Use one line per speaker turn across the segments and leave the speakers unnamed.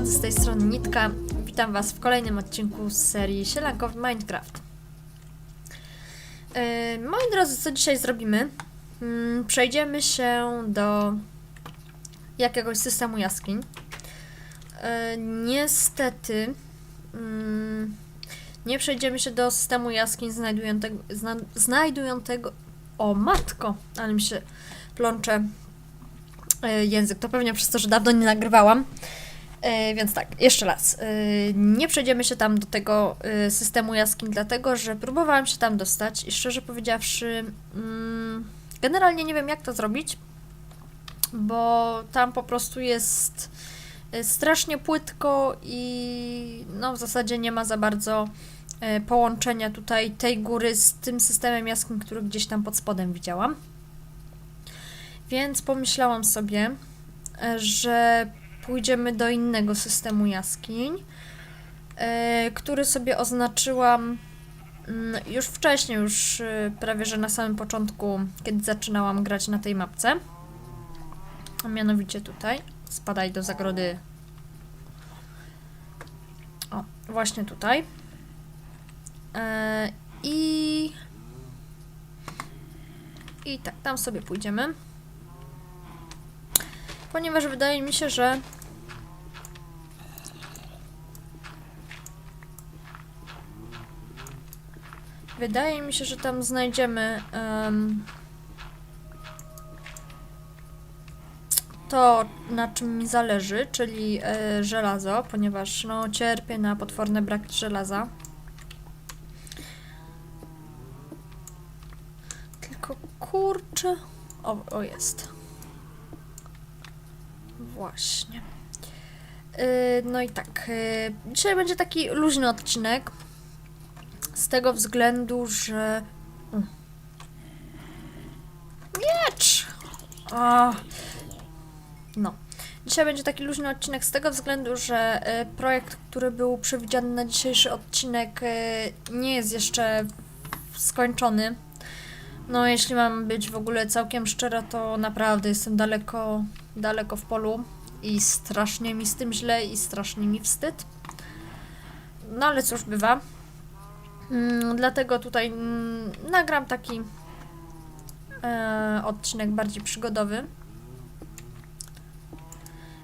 drodzy, z tej strony Nitka. Witam Was w kolejnym odcinku z serii Sielankowy Minecraft. Yy, moi drodzy, co dzisiaj zrobimy? Mm, przejdziemy się do jakiegoś systemu jaskiń. Yy, niestety mm, nie przejdziemy się do systemu jaskiń znajdującego, zna, znajdującego o matko, ale mi się plącze e, język. To pewnie przez to, że dawno nie nagrywałam. E, Więc tak, jeszcze raz. E, Nie przejdziemy się tam do tego e, systemu jaskiń, dlatego że próbowałam się tam dostać i szczerze powiedziawszy, mm, generalnie nie wiem jak to zrobić, bo tam po prostu jest strasznie płytko i no w zasadzie nie ma za bardzo połączenia tutaj tej góry z tym systemem jaskiń, który gdzieś tam pod spodem widziałam. Więc pomyślałam sobie, że pójdziemy do innego systemu jaskiń, e, który sobie oznaczyłam mm, już wcześniej, już e, prawie że na samym początku, kiedy zaczynałam grać na tej mapce. A mianowicie tutaj. Spadaj do zagrody. O, właśnie tutaj. E, I. I tak, tam sobie pójdziemy. Ponieważ wydaje mi się, że wydaje mi się, że tam znajdziemy em, to, na czym mi zależy, czyli e, żelazo, ponieważ no, cierpię na potworny brak żelaza. Tylko kurczę. O, o jest. Właśnie. Yy, no i tak. Yy, dzisiaj będzie taki luźny odcinek. Z tego względu, że. Miecz! O. No. Dzisiaj będzie taki luźny odcinek z tego względu, że y, projekt, który był przewidziany na dzisiejszy odcinek, y, nie jest jeszcze skończony. No, jeśli mam być w ogóle całkiem szczera, to naprawdę jestem daleko, daleko w polu i strasznie mi z tym źle i strasznie mi wstyd. No ale cóż bywa. Mm, dlatego tutaj mm, nagram taki e, odcinek bardziej przygodowy.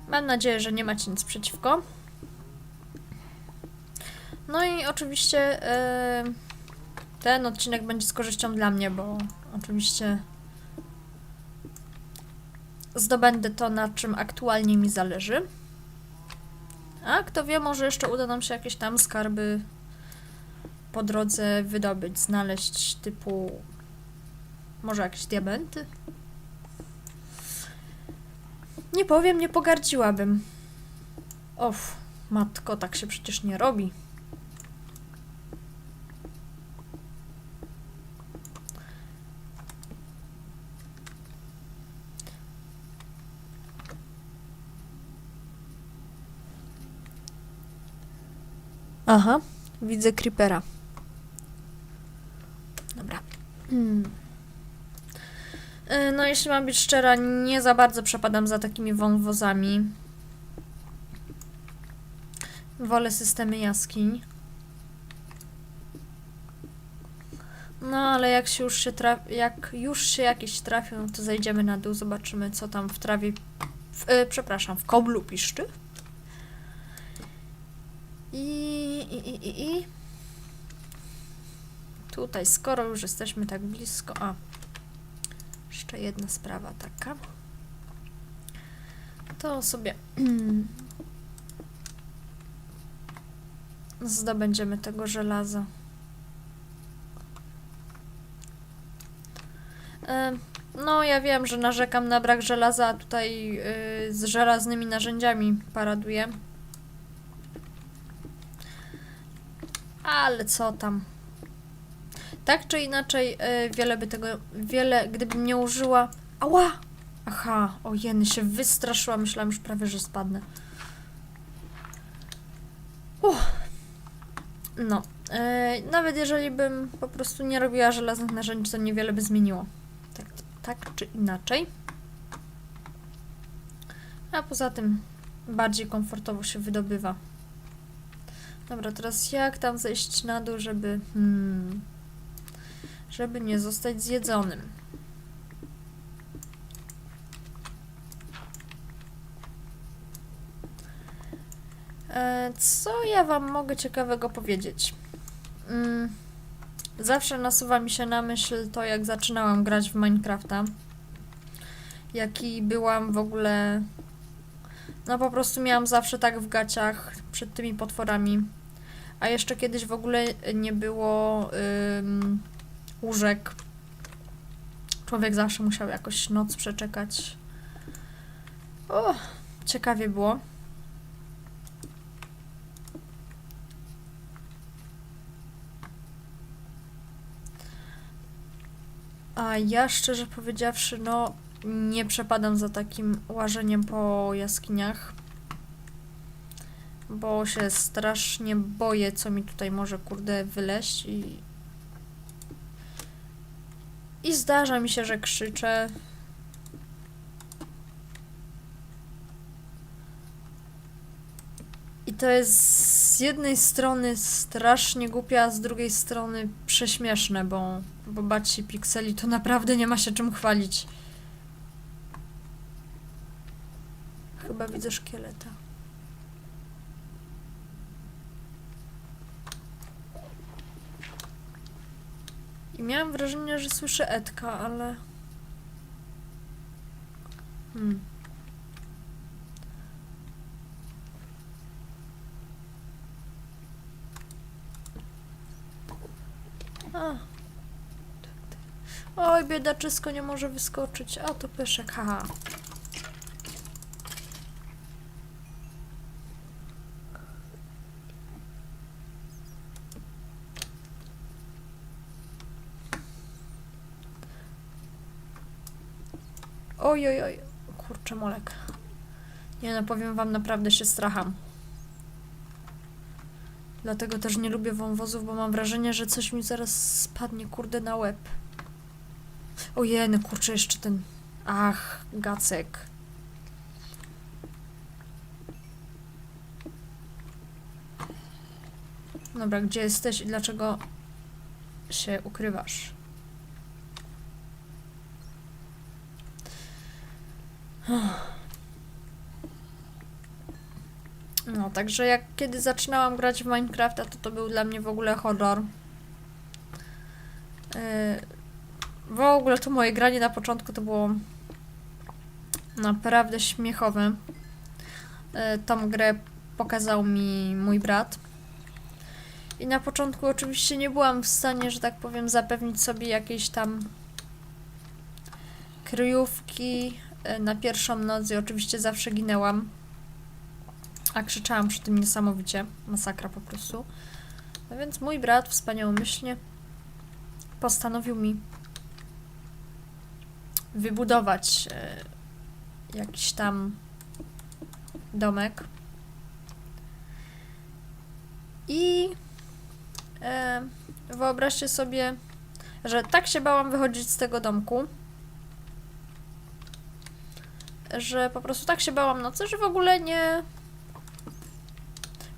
Mam nadzieję, że nie macie nic przeciwko. No i oczywiście e, ten odcinek będzie z korzyścią dla mnie, bo oczywiście zdobędę to, na czym aktualnie mi zależy. A kto wie, może jeszcze uda nam się jakieś tam skarby po drodze wydobyć, znaleźć typu może jakieś diamenty? Nie powiem, nie pogardziłabym. Of, matko, tak się przecież nie robi. Aha, widzę creepera. Hmm. Y, No, jeśli mam być szczera, nie za bardzo przepadam za takimi wąwozami. Wolę systemy jaskiń. No, ale jak się już się jak już się jakieś trafią, to zejdziemy na dół, zobaczymy co tam w trawie, w, y, przepraszam, w koblu piszczy. I, i, i, i. Tutaj, skoro już jesteśmy tak blisko, a jeszcze jedna sprawa taka. To sobie zdobędziemy tego żelaza. E, No, ja wiem, że narzekam na brak żelaza, a tutaj y, z żelaznymi narzędziami paraduję. Ale co tam? Tak czy inaczej, y, wiele by tego, wiele, gdybym nie użyła... Ała! Aha, o jeny, się wystraszyła, myślałam już prawie, że spadnę. Uff. No, y, nawet jeżeli bym po prostu nie robiła żelaznych narzędzi, to niewiele by zmieniło. Tak, tak czy inaczej. A poza tym bardziej komfortowo się wydobywa. Dobra, teraz jak tam zejść na dół, żeby... Hmm, żeby nie zostać zjedzonym. E, Co ja wam mogę ciekawego powiedzieć? Mm, Zawsze nasuwa mi się na myśl to, jak zaczynałam grać w Minecrafta. Jaki byłam w ogóle. No po prostu miałam zawsze tak w gaciach przed tymi potworami. A jeszcze kiedyś w ogóle nie było ym, łóżek. Człowiek zawsze musiał jakoś noc przeczekać. O, ciekawie było. A ja szczerze powiedziawszy, no nie przepadam za takim łażeniem po jaskiniach. Bo się strasznie boję, co mi tutaj może kurde wyleść i. I zdarza mi się, że krzyczę. I to jest z jednej strony strasznie głupie, a z drugiej strony prześmieszne, bo, bo bać się pikseli to naprawdę nie ma się czym chwalić. Chyba widzę szkieleta. I miałam wrażenie, że słyszę Edka, ale... Hmm. A. Oj, biedaczysko nie może wyskoczyć. A to pyszek, haha. Oj, oj, oj. Kurczę, molek. Nie no, powiem wam, naprawdę się stracham. Dlatego też nie lubię wąwozów, bo mam wrażenie, że coś mi zaraz spadnie, kurde, na łeb. Ojej, no kurczę, jeszcze ten... Ach, gacek. Dobra, gdzie jesteś i dlaczego się ukrywasz? No, także jak kiedy zaczynałam grać w Minecrafta, to to był dla mnie w ogóle horror. Yy, w ogóle to moje granie na początku to było naprawdę śmiechowe. Yy, tą grę pokazał mi mój brat. I na początku oczywiście nie byłam w stanie, że tak powiem, zapewnić sobie jakiejś tam kryjówki na pierwszą noc i oczywiście zawsze ginęłam. A krzyczałam przy tym niesamowicie. Masakra po prostu. No więc mój brat wspaniałomyślnie postanowił mi wybudować e, jakiś tam domek. I e, wyobraźcie sobie, że tak się bałam wychodzić z tego domku, że po prostu tak się bałam nocy, że w ogóle nie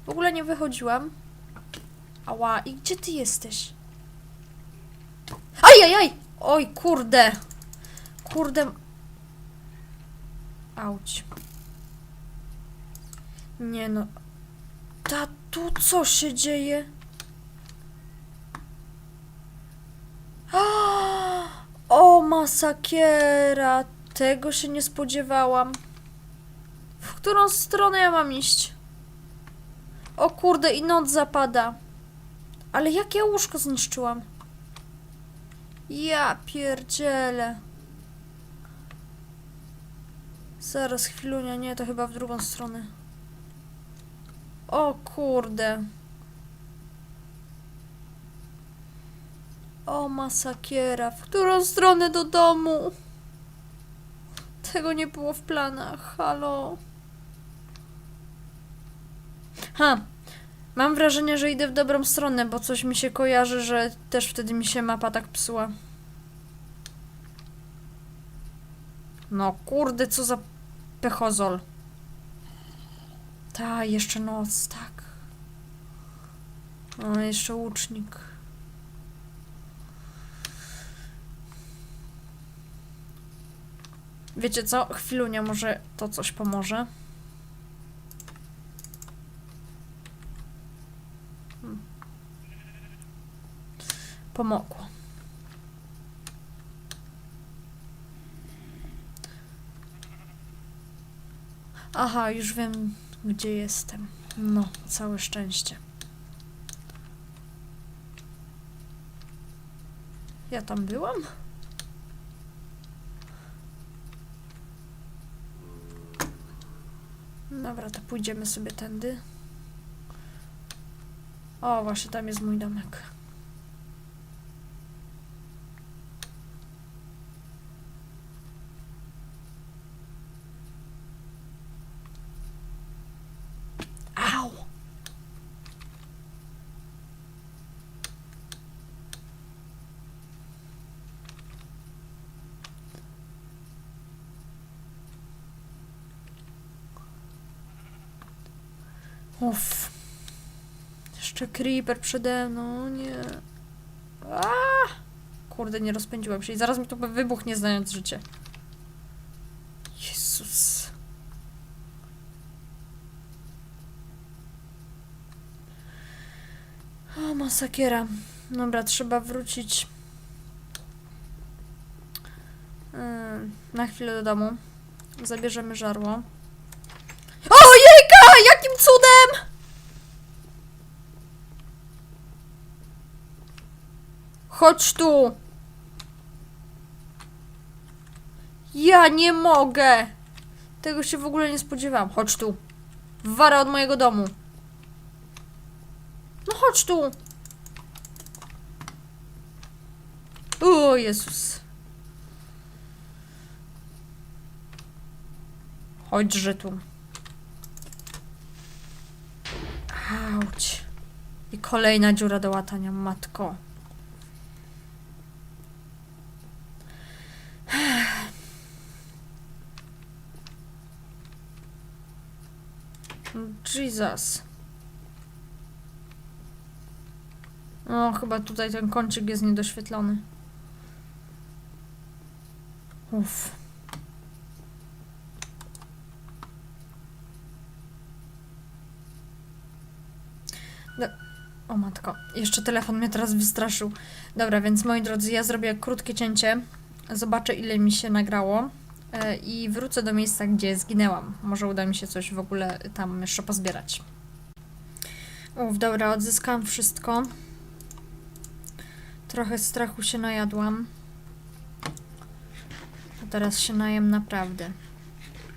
w ogóle nie wychodziłam. Ała, i gdzie ty jesteś? Ajajaj! Oj, kurde! Kurde. Auć. Nie no. Tatu, co się dzieje? O, masakiera! Tego się nie spodziewałam. W którą stronę ja mam iść? O kurde, i noc zapada. Ale jak ja łóżko zniszczyłam? Ja pierdzielę. Zaraz, chwilunia, nie, to chyba w drugą stronę. O kurde. O masakiera, w którą stronę do domu? Tego nie było w planach, halo. Ha, mam wrażenie, że idę w dobrą stronę, bo coś mi się kojarzy, że też wtedy mi się mapa tak psuła. No kurde, co za pechozol. Ta, jeszcze noc, tak. O, jeszcze łucznik. Wiecie co? Chwilunia, może to coś pomoże. Hmm. Pomogło. Aha, już wiem, gdzie jestem. No, całe szczęście. Ja tam byłam? Dobra, to pójdziemy sobie tędy. O, właśnie tam jest mój domek. Uff. Jeszcze creeper przede mną, nie. A! Kurde, nie rozpędziłam się i zaraz mi tu wybuchnie znając życie. Jezus. O, masakiera. Dobra, trzeba wrócić Ym, na chwilę do domu. Zabierzemy żarło. Jakim cudem! Chodź tu! Ja nie mogę! Tego się w ogóle nie spodziewałam. Chodź tu. Wara od mojego domu. No chodź tu. O Jezus. Chodźże tu. Auć. I kolejna dziura do łatania, matko. Jesus. O, chyba tutaj ten kącik jest niedoświetlony. Uff. No, o matko, jeszcze telefon mnie teraz wystraszył. Dobra, więc moi drodzy, ja zrobię krótkie cięcie. Zobaczę, ile mi się nagrało. e, I wrócę do miejsca, gdzie zginęłam. Może uda mi się coś w ogóle tam jeszcze pozbierać. Uf, dobra, odzyskałam wszystko. Trochę strachu się najadłam. A teraz się najem naprawdę.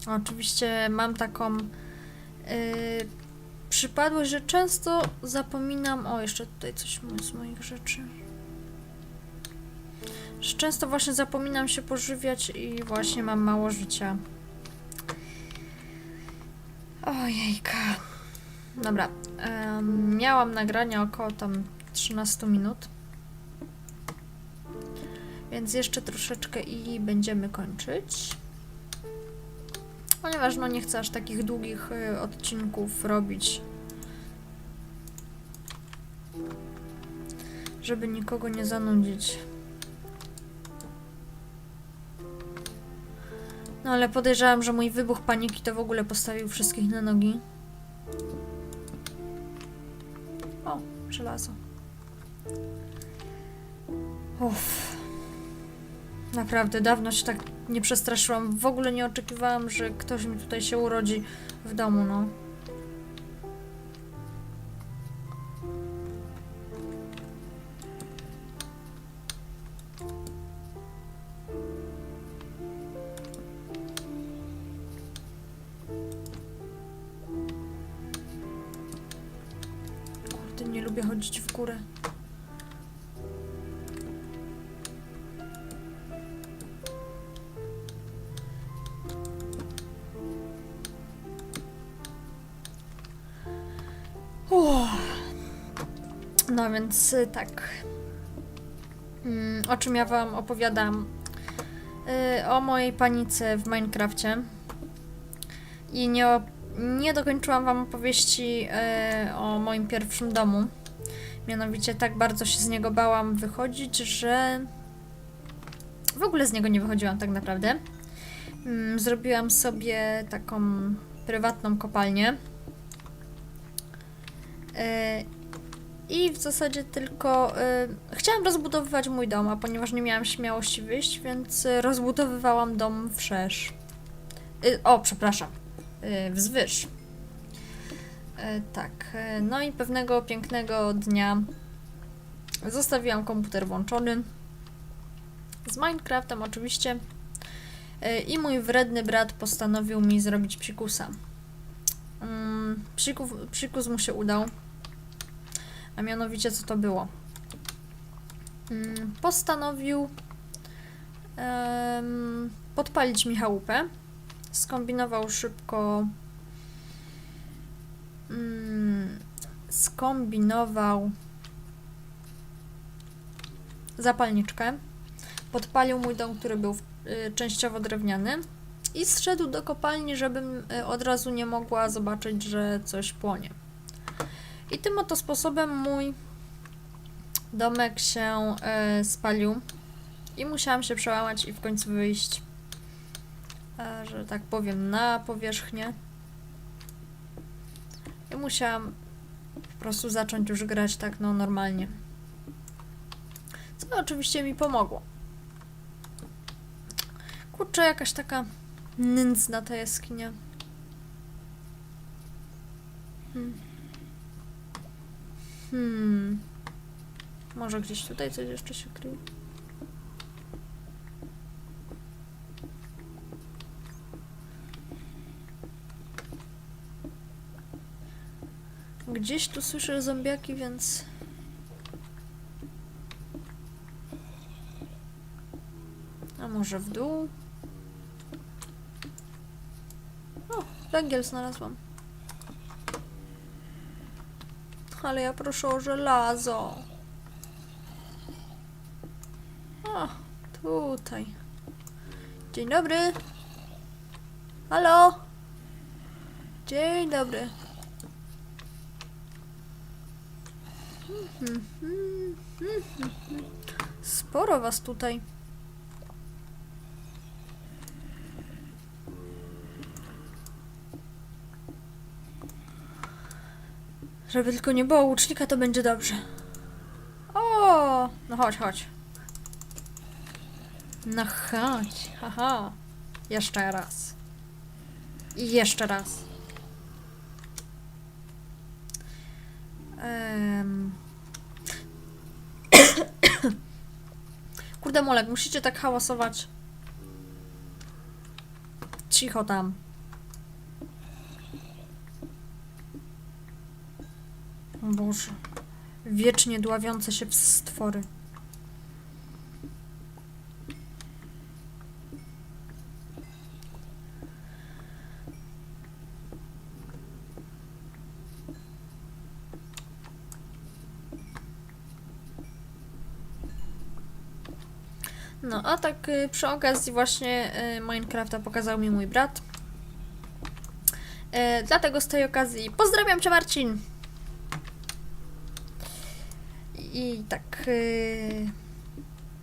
Oczywiście mam taką yy, przypadłość, że często zapominam. O, jeszcze tutaj coś z moich rzeczy. Że często właśnie zapominam się pożywiać i właśnie mam mało życia. Ojejka. Dobra. em, miałam nagrania około tam 13 minut. Więc jeszcze troszeczkę i będziemy kończyć. Ponieważ no nie chcę aż takich długich y, odcinków robić. Żeby nikogo nie zanudzić. No ale podejrzewam, że mój wybuch paniki to w ogóle postawił wszystkich na nogi. O, żelazo. Uff. Naprawdę, dawno się tak nie przestraszyłam. W ogóle nie oczekiwałam, że ktoś mi tutaj się urodzi w domu, no. Kurde, nie lubię chodzić w górę. No więc y, tak. Mm, o czym ja wam opowiadam? Y, o mojej panice w Minecrafcie. I nie, nie dokończyłam Wam opowieści e, o moim pierwszym domu. Mianowicie tak bardzo się z niego bałam wychodzić, że w ogóle z niego nie wychodziłam tak naprawdę. Mm, Zrobiłam sobie taką prywatną kopalnię. I w zasadzie tylko e, chciałam rozbudowywać mój dom, a ponieważ nie miałam śmiałości wyjść, więc e, rozbudowywałam dom wszerz. E, O, przepraszam, e, wzwyż. E, Tak, e, no i pewnego pięknego dnia zostawiłam komputer włączony. Z Minecraftem oczywiście. E, I mój wredny brat postanowił mi zrobić psikusa. Mm, Psików, psikus mu się udał. A mianowicie co to było? Mm, Postanowił em, podpalić mi chałupę. Skombinował szybko. Mm, skombinował zapalniczkę. Podpalił mój dom, który był y, częściowo drewniany. I zszedł do kopalni, żebym y, od razu nie mogła zobaczyć, że coś płonie. I tym oto sposobem mój domek się y, spalił. I musiałam się przełamać i w końcu wyjść, e, że tak powiem, na powierzchnię. I musiałam po prostu zacząć już grać tak no normalnie. Co oczywiście mi pomogło. Kurczę, jakaś taka nędzna ta jaskinia. Hmm. Hmm. Może gdzieś tutaj coś jeszcze się kryje? Gdzieś tu słyszę zombiaki, więc... A może w dół? O, węgiel znalazłam. Ale ja proszę o żelazo. O, tutaj. Dzień dobry. Halo? Dzień dobry. Mhm, mhm, mhm. Sporo was tutaj. Żeby tylko nie było łucznika, to będzie dobrze. O, no chodź, chodź. No chodź, haha. Jeszcze raz. I jeszcze raz. Em. Kurde Molek, musicie tak hałasować. Cicho tam. Boże. Wiecznie dławiące się stwory. No, a tak y, przy okazji właśnie y, Minecrafta pokazał mi mój brat. Y, dlatego z tej okazji pozdrawiam Cię Marcin! I tak y,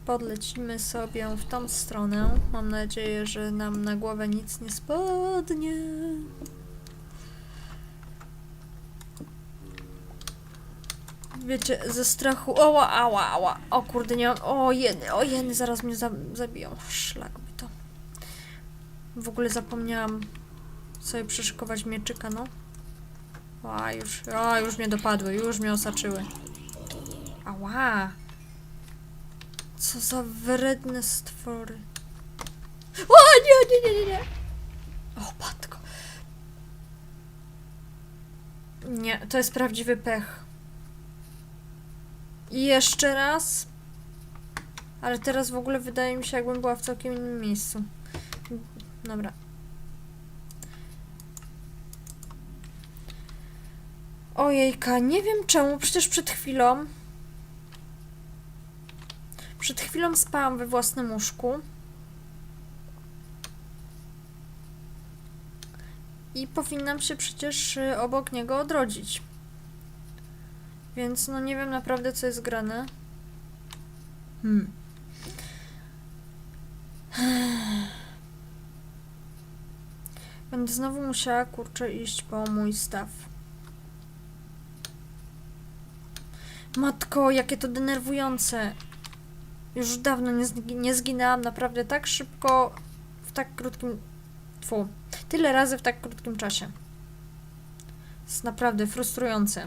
podlecimy sobie w tą stronę. Mam nadzieję, że nam na głowę nic nie spadnie. Wiecie, ze strachu. Oła, ała, ała. O kurde, nie mam. O jeny, o jeny, zaraz mnie za, zabiją. Szlak by to. W ogóle zapomniałam sobie przyszykować mieczyka, no. A już, a już mnie dopadły, już mnie osaczyły. Ała. Co za wredne stwory. O, nie, nie, nie, nie, nie. O, patko. Nie, to jest prawdziwy pech. I jeszcze raz. Ale teraz w ogóle wydaje mi się, jakbym była w całkiem innym miejscu. Dobra. Ojejka, nie wiem czemu, przecież przed chwilą przed chwilą spałam we własnym łóżku. i powinnam się przecież y, obok niego odrodzić. Więc no nie wiem naprawdę co jest grane. Hmm. Będę znowu musiała kurczę iść po mój staw. Matko, jakie to denerwujące. Już dawno nie, nie zginęłam naprawdę tak szybko w tak krótkim. Tfu. Tyle razy w tak krótkim czasie. jest naprawdę frustrujące.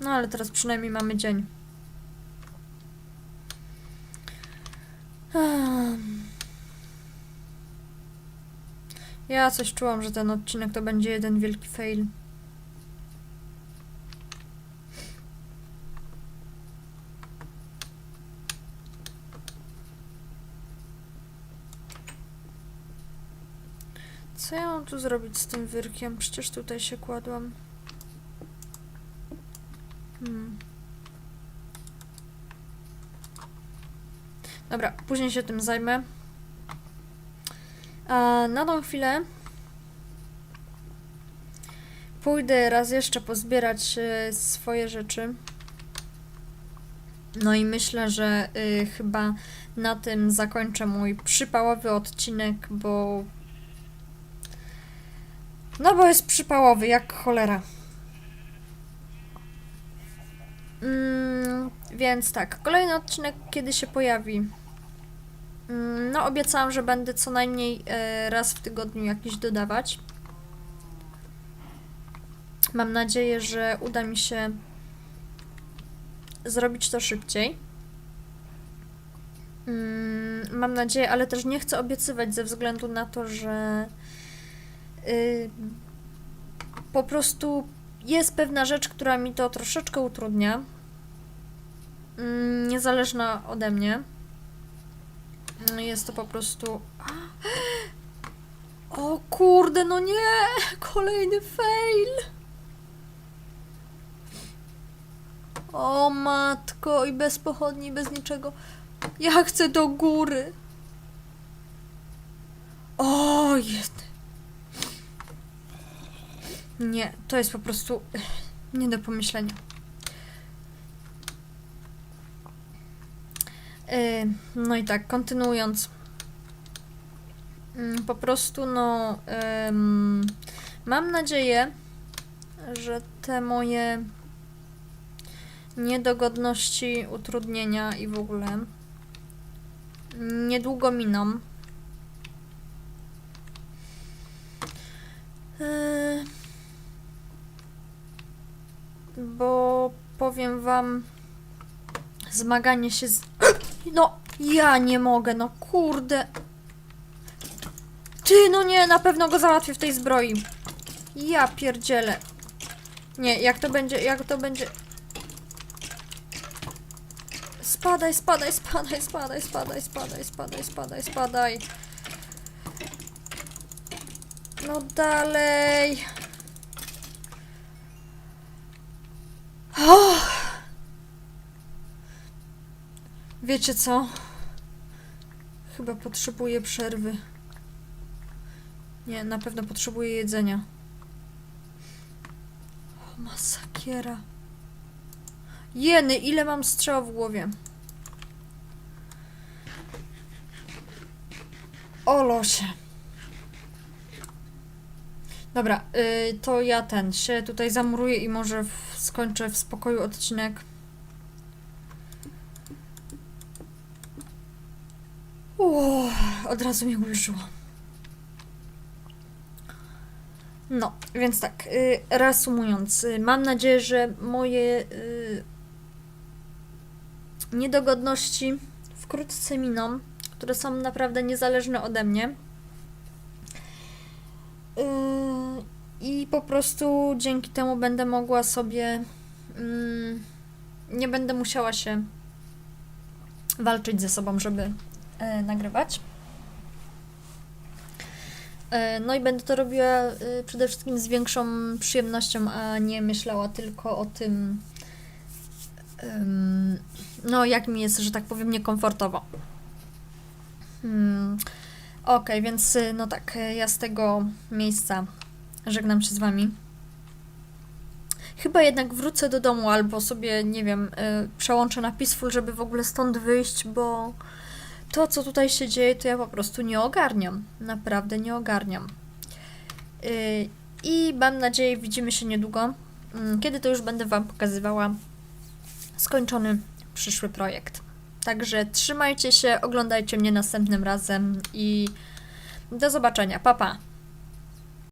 No ale teraz przynajmniej mamy dzień. Ja coś czułam, że ten odcinek to będzie jeden wielki fail. Co ja mam tu zrobić z tym wyrkiem? Przecież tutaj się kładłam. Hmm. Dobra, później się tym zajmę. Na tą chwilę pójdę raz jeszcze pozbierać e, swoje rzeczy. No i myślę, że y, chyba na tym zakończę mój przypałowy odcinek, bo. No bo jest przypałowy, jak cholera. Mm, więc tak, kolejny odcinek kiedy się pojawi? Mm, no, obiecałam, że będę co najmniej e, raz w tygodniu jakiś dodawać. Mam nadzieję, że uda mi się zrobić to szybciej. Mm, mam nadzieję, ale też nie chcę obiecywać ze względu na to, że y, po prostu jest pewna rzecz, która mi to troszeczkę utrudnia. Mm, Niezależna ode mnie. Jest to po prostu. O kurde, no nie! Kolejny fail! O matko, i bez pochodni, bez niczego. Ja chcę do góry. O, jest. Nie, to jest po prostu nie do pomyślenia. No i tak, kontynuując. Mm, Po prostu, no. mam nadzieję, że te moje niedogodności, utrudnienia i w ogóle niedługo miną. Yy, bo powiem wam, zmaganie się z. No, ja nie mogę, no kurde. Ty, no nie, na pewno go załatwię w tej zbroi. Ja pierdzielę. Nie, jak to będzie, jak to będzie. Spadaj, spadaj, spadaj, spadaj, spadaj, spadaj, spadaj, spadaj, spadaj. No dalej. O! Wiecie co? Chyba potrzebuję przerwy. Nie, na pewno potrzebuję jedzenia. O, masakiera. Jeny, ile mam strzał w głowie? O losie. Dobra, y, to ja ten się tutaj zamuruję i może w, skończę w spokoju odcinek. Uuu, od razu mi ulżyło. No, więc tak, y, reasumując, y, mam nadzieję, że moje y, niedogodności wkrótce miną, które są naprawdę niezależne ode mnie. I po prostu dzięki temu będę mogła sobie. mm, nie będę musiała się walczyć ze sobą, żeby nagrywać. E, No i będę to robiła e, przede wszystkim z większą przyjemnością, a nie myślała tylko o tym, ym, no, jak mi jest, że tak powiem, niekomfortowo. Hmm. Okej, więc no tak, ja z tego miejsca żegnam się z wami. Chyba jednak wrócę do domu albo sobie, nie wiem, przełączę na Peaceful, żeby w ogóle stąd wyjść, bo to, co tutaj się dzieje, to ja po prostu nie ogarniam. Naprawdę nie ogarniam. Y, I mam nadzieję, widzimy się niedługo, mm, kiedy to już będę Wam pokazywała skończony przyszły projekt. Także trzymajcie się, oglądajcie mnie następnym razem i do zobaczenia. Pa, pa!